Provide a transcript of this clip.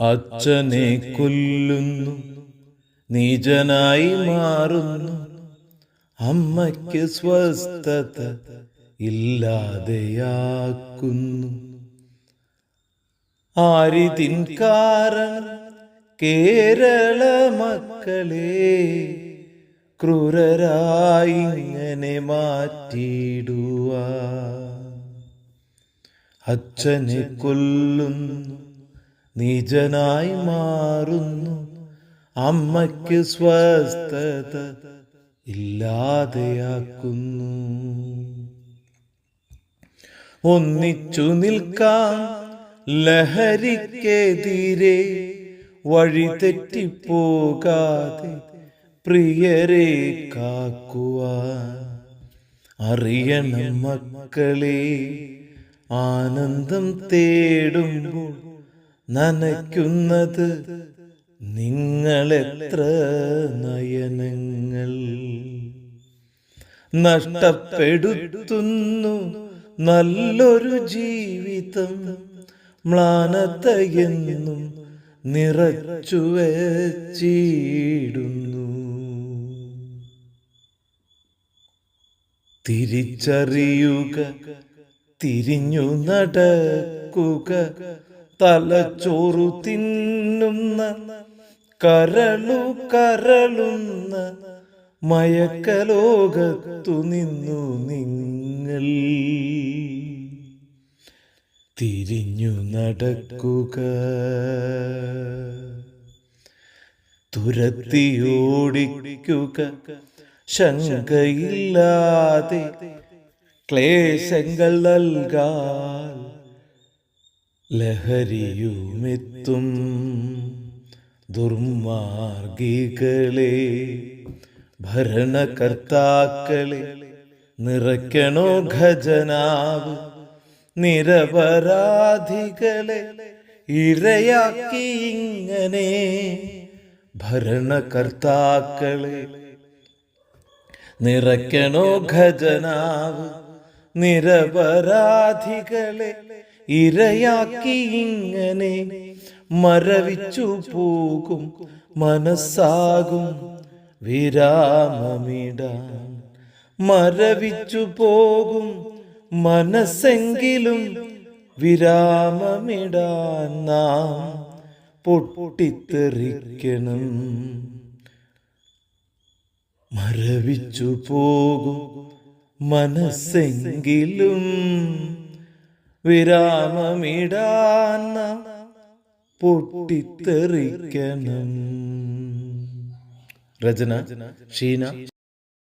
അച്ഛനെ കൊല്ലുന്നു നീചനായി മാറുന്നു. അമ്മയ്ക്ക് സ്വസ്ഥത ഇല്ലാതെയാക്കുന്നു. ആരിതിൻ കാരണം കേരള മക്കളെ ക്രൂരരായി ഇങ്ങനെ മാറ്റിയിടുവാ അച്ഛനെ കൊല്ലുന്നു നീചനായി മാറുന്നു. അമ്മയ്ക്ക് സ്വസ്ഥത ഇല്ലാതെയാക്കുന്നു. ഒന്നിച്ചു നിൽക്കാം ലഹരിക്കെതിരെ വഴി തെറ്റിപ്പോകാതെ പ്രിയരെ കാക്കുവാൻ. അറിയണം മക്കളെ ആനന്ദം തേടുമ്പോൾ നനയ്ക്കുന്നത് നിങ്ങളെത്ര നയനങ്ങൾ. നഷ്ടപ്പെടുത്തുന്നു നല്ലൊരു ജീവിതം. മ്ലാനതയെന്നും നിറച്ചു തിരിച്ചറിയുക തിരിഞ്ഞു നടക്കുക തലച്ചോറു തിന്നുന്ന കരളു കരളുന്ന മയക്കലോകത്തു നിന്നു നിങ്ങൾ. തിരിഞ്ഞു നടക്കുക. തുരത്തിയോടിക്കുക. ശങ്കയില്ലാതെ ക്ലേശങ്ങൾ നൽകാൻ ലഹരിയുമെത്തും ദുർമാർഗികളെ ഭരണകർത്താക്കളെ നിറയ്ക്കണോ ഖജനാവ്? നിരപരാധികളെ ഇരയാക്കി ഇങ്ങനെ ഭരണകർത്താക്കളെ നിറയ്ക്കണോ ഖജനാവ്? നിരപരാധികളെ ഇരയാക്കി ഇങ്ങനെ മരവിച്ചു പോകും മനസ്സാകും വിരാമമിടാൻ. മരവിച്ചു പോകും മനസ്സെങ്കിലും വിരാമമിടാൻ നാം പൊട്ടിത്തെറിക്കണം. മരവിച്ചു പോകും മനസ്സെങ്കിലും വിരാമമിടാൻ നാം പൊട്ടിത്തെറിക്കണം. രചന ഷീന.